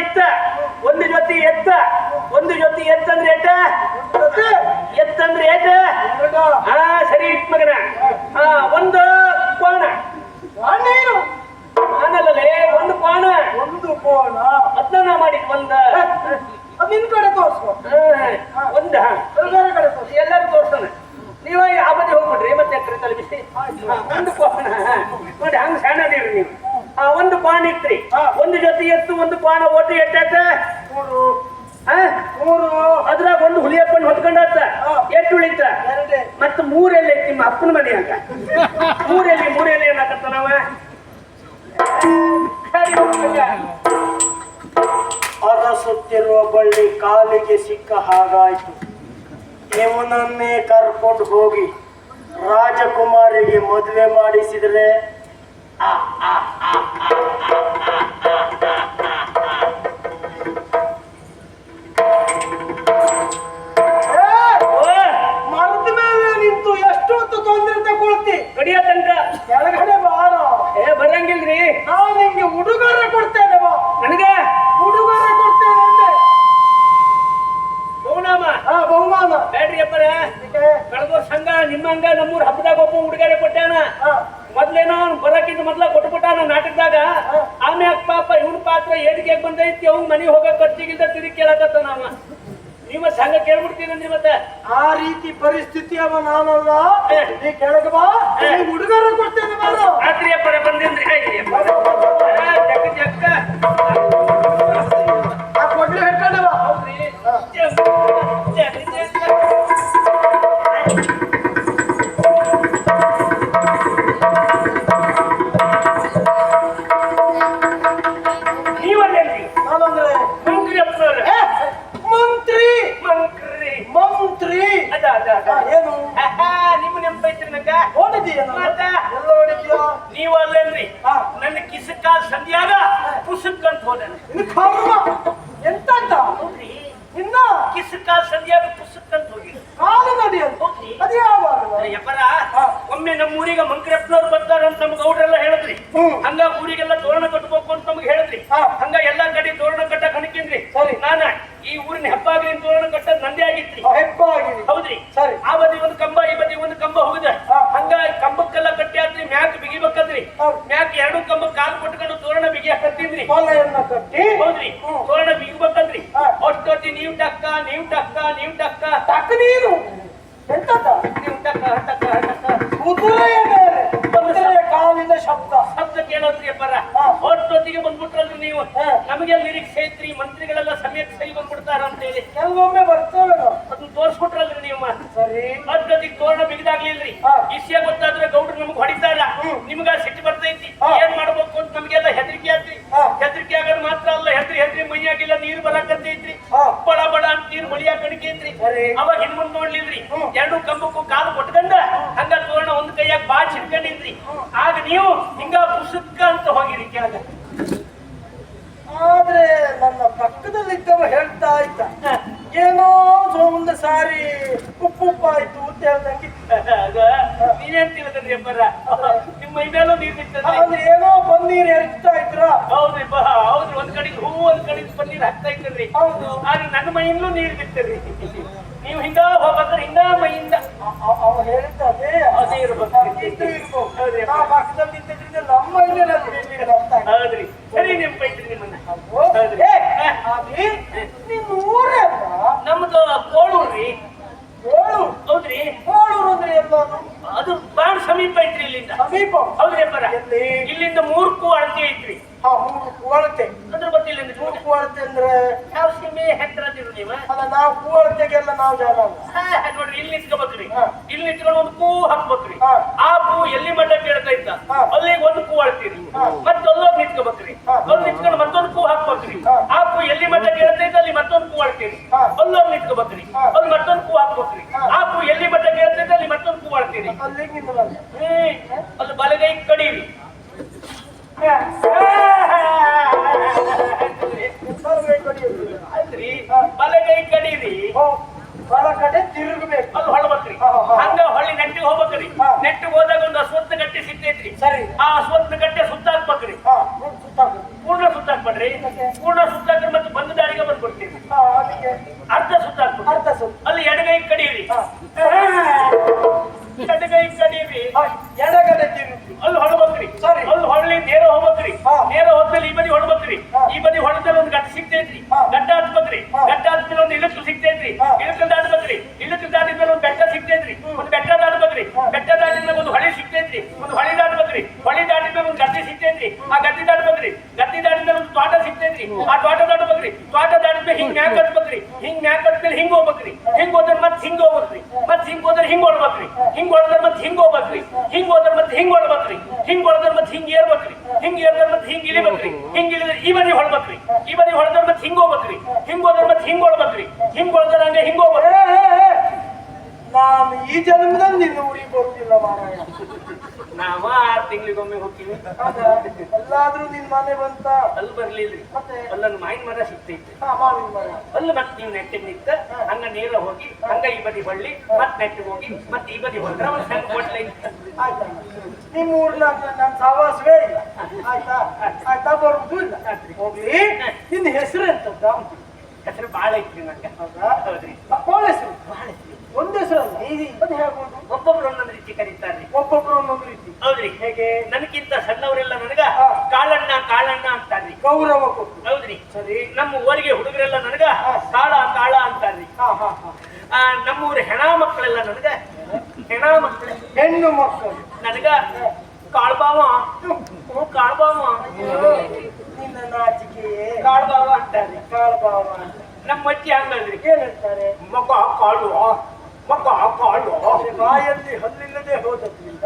ಎತ್ತ? ಒಂದು ಜೊತೆ ಎತ್ತ? ಒಂದು ಜೊತೆ ಎತ್ತಂದ್ರೆ ಏಟ ಎತ್ತಂದ್ರೆ ಏಟ ಹಾ ಸರಿ ಮಗನ. ಹಾ ಒಂದು ಕೋಣ. ಆಮೇಲೆ ಒಂದು ಕೋಣ. ಒಂದು ಕೋಣ. ಅದನ್ನ ಮಾಡಿ ಒಂದ. ನಿನ್ ಕಡೆ ತೋರಿಸ್ಕೊ. ಒಂದ. ಕಡೆ ತೋರಿಸಿ ಎಲ್ಲರೂ ತೋರಿಸ್ತಾನೆ ನೀವೇ ಆ ಬದಿ ಹೋಗ್ಬಿಡ್ರಿ ಮತ್ತೆ ಎಕರೆ ತಲೆ ಒಂದು ಕೋಣ. ನೋಡಿ ಹಂಗ ಸಣ್ಣ ಪಾನ ಇತ್ರಿ. ಒಂದು ಜೊತೆ ಎತ್ತು ಒಂದು ಪಾನ ಒಟ್ಟು ಎಟ್ಟಾತ ಮೂರು. ಆ? ಮೂರು. ಅದ್ರಾಗ ಒಂದು ಹುಲಿಯಪ್ಪನ್ ಹೊತ್ಕೊಂಡಾತ? ಹಾ. ಎಷ್ಟು ಉಳಿತ? ಮತ್ತೆ ಮೂರೆಲ್ಲ ಐತಿ ನಿಮ್ಮ ಅಪ್ಪನ ಮನೆ ಅಂತ ಮೂರೆಲ್ಲಿ ಮೂರೆಲ್ಲಿ ಏನಾಗತ್ತ ನಾವ ಅರಸುತ್ತಿರುವ ಬಳ್ಳಿ ಕಾಲಿಗೆ ಸಿಕ್ಕ ಹಾಗಾಯ್ತು. ಇವನನ್ನೇ ಕರ್ಕೊಂಡು ಹೋಗಿ ರಾಜಕುಮಾರಿಗೆ ಮದುವೆ ಮಾಡಿಸಿದ್ರೆ ಆ, ಆ, ಆ, ಆ, ಆ, ಆ, ಆ, ಆ. ಓ, ಮರದ ಮೇಲೆ ನಿಂತು ಎಷ್ಟು ಹೊತ್ತು ತೊಂದರೆ ತಗೊಳ್ತಿ ಕಡಿಯ ತನಕ ಕೆಳಗಡೆ ಬಾರ ಏ ಬರಂಗಿಲ್ರಿ ನಾವು ನಿಂಗೆ ಉಡುಗೊರೆ ಕೊಡ್ತೇನೆ ಬಾ ನನಗ ಉಡುಗೊರೆ ಕೊಡ್ತೇನೆ ಅಂದೆ ಪೌನಾಮ ಹಾ ಬಹುಮಾನ. ಬ್ಯಾಡ್ರಿ ಅಪ್ಪರ. ಕಳೆದ ಸಂಘ ನಿಮ್ಮಂಗ ನಮ್ಮೂರ್ ಹಬ್ಬದಾಗ ಒಬ್ಬ ಹುಡುಗರೇ ಕೊಟ್ಟಾನ. ಹಾ, ಮೊದ್ಲೇನೋ ಅವ್ನು ಬರಕ್ಕಿಂತ ಮೊದ್ಲ ಕೊಟ್ಬಿಟ್ಟಾನ ನಾಟಕದಾಗ? ಆಮ್ಯಾಗ ಪಾಪ ಇವನ್ ಪಾತ್ರ ಏಡಿಗೆ ಬಂದೈತಿ ಅವ್ನ್ ಮನೆಗೆ ಹೋಗೋ ಖರ್ಚಿಗಿಂತ ತಿರುಗಿ ಕೇಳಕತ್ತ ನಾವ ನಿಮ್ಮ ಸಂಘ ಕೇಳ್ಬಿಡ್ತೀನಿ ಮತ್ತೆ? ಆ ರೀತಿ ಪರಿಸ್ಥಿತಿ ಅವ ನಾನಲ್ಲ. ನೀ ಕೆಳಗೆ ಬಾ. ನೀ ಉಡುಗೊರೆ ಕೊಡ್ತೇನೆ ಬಾರ ರಾತ್ರಿ ಅಪ್ಪರ ಬಂದೇನ್ರಿ. ಏ, ಜಕ್ಕ ಜಕ್ಕ ನೀವಲ್ಲೇನ್ರಿ ಮಂತ್ರಿ ಅಪ್ಪನವ್ರ ಮಂತ್ರಿ. ಮಂಕ್ರಿ ಮಂತ್ರಿ. ಅದ ಅದ ಅದ. ಹಾ, ಏನು? ಆಹಾ, ನಿಮ್ಮ ನೆನಪೈತ್ರಿ ನಂಗ ಓಡಿದೀಯ ಮತ್ತ? ಎಲ್ಲ ಓಡಿದ್ಯಾ ನೀವ್ ಅಲ್ಲೇನ್ರಿ? ಹಾ. ನನ್ನ ಕಿಸಕಾಲ್ ಸಂಧ್ಯಾಗ ಪುಸ್ತಕ ಅಂತ ಹೋದ ಇದು ಕರ್ಮ? ಎಂತ ಇನ್ನ? ಕಿಸಕಾಲ್ ಸಂಧ್ಯಾಗ ಪುಸ್ತಕ ಅಂತ ಹೋಗಿ. ಕಾಲು ನಡಿಯಲ್ಲ. ಅದು ಯಾವಾಗ? ಯಪ್ಪರ ಹಾ. ಒಮ್ಮೆ ನಮ್ಮ ಊರಿಗೆ ಮಂಕ್ರಪ್ಪನವ್ರು ಬರ್ತಾರ ಅಂತ ನಮ್ಗೆ ಗೌಡ್ರೆಲ್ಲ ಹೇಳಿದ್ರಿ. ಹ್ಮ್. ಹಂಗ ಊರಿಗೆಲ್ಲ ತೋರಣ ಕಟ್ಟಬೇಕು ಅಂತ ನಮ್ಗೆ ಹೇಳಿದ್ರಿ. ಹಂಗ ಎಲ್ಲಾ ಕಡೆ ತೋರಣ ಕಟ್ಟ ಕಣಕಿನ್ರಿ ಸರಿ. ನಾನ ಈ ಊರಿನ ಹೆಬ್ಬಾಗಿನ ತೋರಣ ಕಟ್ಟದ್ ನಂದೇ ಆಗಿತ್ರಿ. ಹೆಬ್ಬ ಆಗಿದೆ ಹೌದ್ರಿ? ಸರಿ. ಆ ಬದಿ ಒಂದು ಕಂಬ ಈ ಬದಿ ಒಂದು ಕಂಬ ಹೋಗಿದೆ. ಹಂಗ ಕಂಬಕ್ಕೆಲ್ಲ ಕಟ್ಟಿ ಆದ್ರಿ ಮ್ಯಾಕ್ ಬಿಗಿಬೇಕಂದ್ರಿ. ಮ್ಯಾಕ್ ಎರಡು ಕಂಬ ಕಾಲ್ ಕೊಟ್ಕೊಂಡು ತೋರಣ ಬಿಗಿ ಹಾಕತ್ತೀನ್ರಿ ಕಟ್ಟಿ. ಹೌದ್ರಿ. ತೋರಣ ಬಿಗಿಬೇಕಂದ್ರಿ. ಅಷ್ಟೊತ್ತಿ ನೀವ್ ಟಕ್ಕ ನೀವ್ ಟಕ್ಕ ನೀವ್ ಟಕ್ಕ. ತಕ್ಕ ನೀನು. ಎಂತ ನೀವ್ ಟಕ್ಕ ಟಕ್ಕ ಟಕ್ಕ. ಕಾಲಿನ ಶಬ್ದ. ಶಬ್ದ ಕೇಳೋದ್ರಿ ಅಪ್ಪರ. ಅಷ್ಟೊತ್ತಿಗೆ ಬಂದ್ಬಿಟ್ರಲ್ರಿ ನೀವು? ನಮಗೆ ನಿರೀಕ್ಷೆ ಐತ್ರಿ ಮಂತ್ರಿಗಳೆಲ್ಲ ಸಮಯಕ್ಕೆ ಸೈ ಬಂದ್ಬಿಡ್ತಾರ ಅಂತ ಹೇಳಿ ಕೆಲವೊಮ್ಮೆ ಬರ್ತೇವೆ. ಅದನ್ನ ತೋರ್ಸ್ಬಿಟ್ರಲ್ರಿ ನೀವು? ಸರಿ. ಅಷ್ಟೊತ್ತಿಗೆ ತೋರಣ ಬಿಗಿದಾಗ್ಲಿಲ್ರಿ. ವಿಷಯ ಗೊತ್ತಾದ್ರೆ ಗೌಡ್ರು ನಮ್ಗೆ ಹೊಡಿತಾರ. ನಿಮ್ಗ ಸಿಟ್ಟು ಬರ್ತೈತಿ. ಏನ್ ಮಾಡ್ಬೇಕು ಅಂತ ನಮ್ಗೆಲ್ಲ ಹೆದರಿಕೆ ಆತ್ರಿ. ಹೆದರಿಕೆ ಆಗೋದು ಮಾತ್ರ ಅಲ್ಲ ಹೆದ್ರಿ ಹೆದ್ರಿ ಮೈಯಾಗೆಲ್ಲ ನೀರು ಬರಾಕತ್ತೈತ್ರಿ. ಬಡ ಬಡ ಅಂತ ನೀರು ಮಳಿಯಾಕ ಕಣಿಕೈತ್ರಿ. ಸರಿ. ಅವಾಗ ಹಿಂದ್ ನೋಡ್ಲಿಲ್ರಿ. ಎರಡು ಕಂಬಕ್ಕೂ ಕಾಲು ಕೊಟ್ಕೊಂಡ ಹಂಗ ತೋರಣ ಒಂದ್ ಕೈಯಾಗ ಬಾ ಚಿಟ್ಕೊಂಡಿದ್ರಿ. ಆಗ ನೀವು ಹಿಂಗ ಪುಸ್ತಕ ಅಂತ ಹೋಗಿರಿ ಕೆಳಗ. ಪಕ್ಕದಲ್ಲಿದ್ದವ ಹೇಳ್ತಾ ಇದ್ದ ಏನೋ ಒಂದು ಸಾರಿ ಉಪ್ಪು ಉಪ್ಪಾಯ್ತು ಅಂತ ಹೇಳ್ದಂಗೆ. ತಿಳಿದ್ರಿ ನಿಮ್ಮ ನೀರ್ ಅಂದ್ರೆ ಏನೋ ಪನ್ನೀರ್ ಎರಚ್ತಾ ಇದ್ರ. ಹೌದ್ರಿ ಬಾ ಹೌದ್ರಿ ಒಂದ್ ಕಡೆಗೆ ಹೂ ಒಂದ್ ಕಡೆಗೆ ಪನ್ನೀರ್ ಹಾಕ್ತಾ ಇದ್ರಿ. ಹೌದು. ಆದ್ರೆ ನನ್ನ ಮೈಯಿಂದಲೂ ನೀರ್ ಬಿತ್ತರಿ. ನೀವು ಹಿಂಗ ಹೋಗ್ಬೇಕಾದ್ರೆ ಹಿಂಗ ಮೈಯಿಂದ. ಹೇಳ್ತಾರೆ ಅವ ಹೇಳಿದ್ದ ಅದೇ. ಅದೇ ಇರ್ಬೇಕು. ಇರ್ಬೇಕು. ಪಕ್ಕದಲ್ಲಿ ಇದ್ದದ್ರಿಂದ ನಮ್ಮ ಇಲ್ಲೇ ಅದು ಬೀಳಿಲ್ಲ ಅಂತ ಆಯ್ತು. ಹೌದ್ರಿ ಸರಿ ನೆನ್ಪೈತ್ರಿ ನಿಮ್ಮನ್ನ ಹೌದು. ಏ, ಅಭಿ, ನಿನ್ನ ಊರಲ್ಲ ನಮ್ದು ಕೋಳೂರ್ರಿ ಹೇಳು ಹೌದ್ರಿ ಕೋಳೂರು ಅಂದ್ರೆ ಎಲ್ಲಾನು ಅದು ಬಹಳ ಸಮೀಪ ಐತ್ರಿ ಇಲ್ಲಿಂದ. ಸಮೀಪ? ಹೌದ್ರಿ ಅಪ್ಪರ? ಇಲ್ಲಿಂದ ಮೂರ್ಕು ಅಳತೆ ಐತ್ರಿ ಹಾ ಮೂರು ಕೂವಳತೆ ಅದ್ರ ಗೊತ್ತಿಲ್ಲ. ಮೂರು ಕೂವಳತೆ ಅಂದ್ರೆ? ಯಾವ ಸೀಮೆ ಹೆತ್ತರದಿರು ನೀವು. ಅಲ್ಲ ನಾವು ಕೂವಳತೆಗೆಲ್ಲ ನಾವು ಹಾ, ನೋಡ್ರಿ ಇಲ್ಲಿ ನಿಂತ್ಕೋಬೇಕ್ರಿ. ಇಲ್ಲಿ ನಿಂತ್ಕೊಂಡು ಒಂದು ಕೂ ಹಾಕ್ಬೇಕ್ರಿ. ಆ ಕೂ ಎಲ್ಲಿ ಮಟ್ಟ ಕೇಳ್ತೈತ ಇದ್ದ? ಅಲ್ಲಿಗೆ ಒಂದು ಕೂ ಅಳ್ತೀರಿ. ಮತ್ತೆ ಅಲ್ಲೋಗಿ ನಿಂತ್ಕೋಬೇಕ್ರಿ. ಅಲ್ಲಿ ನಿಂತ್ಕೊಂಡು ಮತ್ತೊಂದು ಕೂ ಹಾಕ್ಬೇಕ್ರಿ. ಆ ಕೂ ಎಲ್ಲಿ ಮಟ್ಟ ಕೇಳ್ತೈತ ಅಲ್ಲಿ ಮತ್ತೊಂದು ಕೂ ಅಳ್ತೀರಿ. ಅಲ್ಲೋಗಿ ನಿಂತ್ಕೋಬೇಕ್ರಿ. ಕಡೆ ತಿರುಗಬೇಕು. ಅಲ್ಲಿ ಹೊಳ್ಬೇಕ್ರಿ. ಹಂಗ ಹೊಳ್ಳಿ ನೆಟ್ಟಿಗೆ ಹೋಗ್ಬೇಕ್ರಿ. ನೆಟ್ಟಿಗೆ ಹೋದಾಗ ಒಂದು ಅಸ್ವತ್ಥ ಗಟ್ಟಿ ಸಿಗ್ತೈತ್ರಿ. ಸರಿ. ಆ ಅಸ್ವತ್ಥ ಗಟ್ಟೆ ಸುತ್ತಾಕ್ಬೇಕ್ರಿ. ಪೂರ್ಣ ಸುತ್ತಾಕ್ಬೇಡ್ರಿ. ಪೂರ್ಣ ಸುತ್ತಾಕ್ರಿ ಮತ್ತೆ ಬಂದ ದಾರಿಗೆ ಬಂದ್ಬಿಡ್ತೀವಿ ಅರ್ಧ ಸುತ್ತಾಕ್ಬೇಕು. ಅರ್ಧ ಸುತ್ತ. ಅಲ್ಲಿ ಎಡಗೈ ಕಡೀರಿ. ಎಡಗೈ ಕಡೀರಿ ಎಡಗಡೆ ಅಲ್ಲಿ ಹೊಳ್ಬೇಕ್ರಿ ಸರಿ. ಅಲ್ಲಿ ಹೊಳ್ಳಿ ನೇರ ಹೋಗ್ಬೇಕ್ರಿ. ನೇರ ಹೋದ್ಮೇಲೆ ಈ ಬದಿ ಹೊಡ್ಬೇಕ್ರಿ. ಈ ಬದಿ ಹೊಡೆದ್ರೆ ಒಂದು ಗಟ್ಟ ಸಿಗ್ತೈತ್ರಿ. ಗಡ್ಡ ಗಟ್ಟ ಹತ್ಬೇಕ್ರಿ. ಗಟ್ಟ ಹತ್ಮೇಲೆ ಒಂದು ಇಳಕು ಸಿಗ್ತೈತ್ರಿ ಹಾ. ಇಳಕು ದಾಟ್ಬೇಕ್ರಿ ಇಳಕು ದಾಟಿದ್ಮೇಲೆ ಒಂದು ಬೆಟ್ಟ ಸಿಗ್ತೈತ್ರಿ ಒಂದು ಬೆಟ್ಟ ದಾಟ್ಬೇಕ್ರಿ ಬೆಟ್ಟ ದಾಟಿದ್ಮೇಲೆ ಒಂದು ಹೊಳೆ ಸಿಗ್ತೈತ್ರಿ ಆದ್ಮೇಲೆ ಹಿಂಗ್ ಮ್ಯಾಕ್ ಕಟ್ಬೇಕ್ರಿ ಹಿಂಗ್ ಮ್ಯಾಕ್ ಮೇಲೆ ಹಿಂಗ್ ಹೋಗ್ಬೇಕ್ರಿ ಹಿಂಗ್ ಹೋದ್ರೆ ಮತ್ ಹಿಂಗ್ ಹೋಗ್ಬೇಕ್ರಿ ಮತ್ ಹಿಂಗ್ ಹೋದ್ರೆ ಹಿಂಗ್ ಹೊಡ್ಬೇಕ್ರಿ ಹಿಂಗ್ ಹೊಡೆದ್ರೆ ಮತ್ ಹಿಂಗ್ ಹೋಗ್ಬೇಕ್ರಿ ಹಿಂಗ್ ಹೋದ್ರೆ ಮತ್ ಹಿಂಗ್ ಹೊಡ್ಬೇಕ್ರಿ ಹಿಂಗ್ ಹೊಡೆದ್ರೆ ಮತ್ ಹಿಂಗ್ ಏರ್ಬೇಕ್ರಿ ಹಿಂಗ್ ಏರ್ದ್ರೆ ಮತ್ ಹಿಂಗ್ ಇಳಿಬೇಕ್ರಿ ಹಿಂಗ್ ಇಳಿದ್ರೆ ಈ ಬದಿ ಹೊಡ್ಬೇಕ್ರಿ ಈ ಬದಿ ಹೊಡೆದ್ರೆ ಮತ್ತೆ ಹಿಂಗ್ ಹೋಗ್ಬೇಕ್ರಿ ಹಿಂಗ್ ಹೋದ್ರೆ ಮತ್ ಹಿಂಗ್ ಹೊಡ್ಬೇಕ್ರಿ ಹಿಂಗ್ ಹೊಡೆದ್ರೆ ಹಂಗೆ ಹಿಂಗ್ ಹೋಗ್ಬೇಕ್ರಿ. ನಾನು ಈ ಜನ್ಮದಲ್ಲಿ ನಿನ್ನ ಊರಿಗೆ ಬರುದಿಲ್ಲ ಮಾರಾಯ. ನಾವ ಆರ್ ತಿಂಗಳಿಗೊಮ್ಮೆ ಹೋಗ್ತೀವಿ? ಎಲ್ಲಾದ್ರೂ ನಿನ್ ಮನೆ ಬಂತ? ಅಲ್ಲಿ ಬರ್ಲಿಲ್ರಿ ಮತ್ತೆ? ಅಲ್ಲೊಂದು ಮಾವಿನ ಮರ ಸಿಗ್ತೈತಿ ಮಾವಿನ ಮರ. ಅಲ್ಲಿ ಮತ್ತೆ ನೀವು ನೆಟ್ಟಿಗೆ ನಿಂತ ಹಂಗ ನೇರ ಹೋಗಿ ಹಂಗ ಈ ಬದಿ ಹೊಳ್ಳಿ ಮತ್ ನೆಟ್ಟಿಗೆ ಹೋಗಿ ಮತ್ ಈ ಬದಿ ಹೊಡೆದ್ರೆ ಒಂದ್ ಸಣ್ಣ ಆಯ್ತಾ? ನಿಮ್ಮ ಊರ್ನ ನನ್ನ ಸಹವಾಸವೇ ಇಲ್ಲ. ಆಯ್ತಾ? ಆಯ್ತಾ? ಬರುದು ಇಲ್ಲ. ಹೋಗ್ಲಿ. ನಿನ್ನ ಹೆಸರು ಎಂತದ್ದ ಹೆಸರು ಬಾಳ ಐತ್ರಿ ನಂಗೆ ಹೌದಾ? ಹೌದ್ರಿ. ಅವಳ ಹೆಸರು. ಒಂದು ಸಲ ಅದು ಹೇಳ್ಬೋದು ಒಬ್ಬೊಬ್ರು ಒಂದೊಂದು ರೀತಿ ಕರೀತಾರೆ. ಒಬ್ಬೊಬ್ರು ಒಂದೊಂದು ರೀತಿ. ಹೌದ್ರಿ. ಹೇಗೆ? ನನಗಿಂತ ಸಣ್ಣವರೆಲ್ಲ ನನಗ. ಕಾಳಣ್ಣ ಕಾಳಣ್ಣ ಅಂತಾರ್ರಿ. ಗೌರವ ಕೊಟ್ಟು. ಹೌದ್ರಿ. ಸರಿ. ನಮ್ಮ ಊರಿಗೆ ಹುಡುಗರೆಲ್ಲ ನನಗ. ಕಾಳ ಕಾಳ ಅಂತಾರ್ರಿ. ನಮ್ಮೂರ ಹೆಣ ಮಕ್ಕಳೆಲ್ಲ ನನಗ ಹೆಣ ಮಕ್ಕಳು. ಹೆಣ್ಣು ಮಕ್ಕಳು. ನನಗ ಕಾಳ್ಬಾವ. ಕಾಳ್ಬಾವ. ನಿನ್ನ ಕಾಳ್ಬಾವ ಅಂತಾರ್ರಿ. ಕಾಳ್ಬಾವ. ನಮ್ಮ ಅಜ್ಜಿ ಹಂಗಲ್ರಿ. ಏನಂತಾರೆ? ಮಗ ಮಗ ಕಾಳು ಅಪ್ಪ ಕಾಳು ಬಾಯಲ್ಲಿ ಹಲ್ಲಿಲ್ಲದೆ ಹೋದದ್ರಿಂದ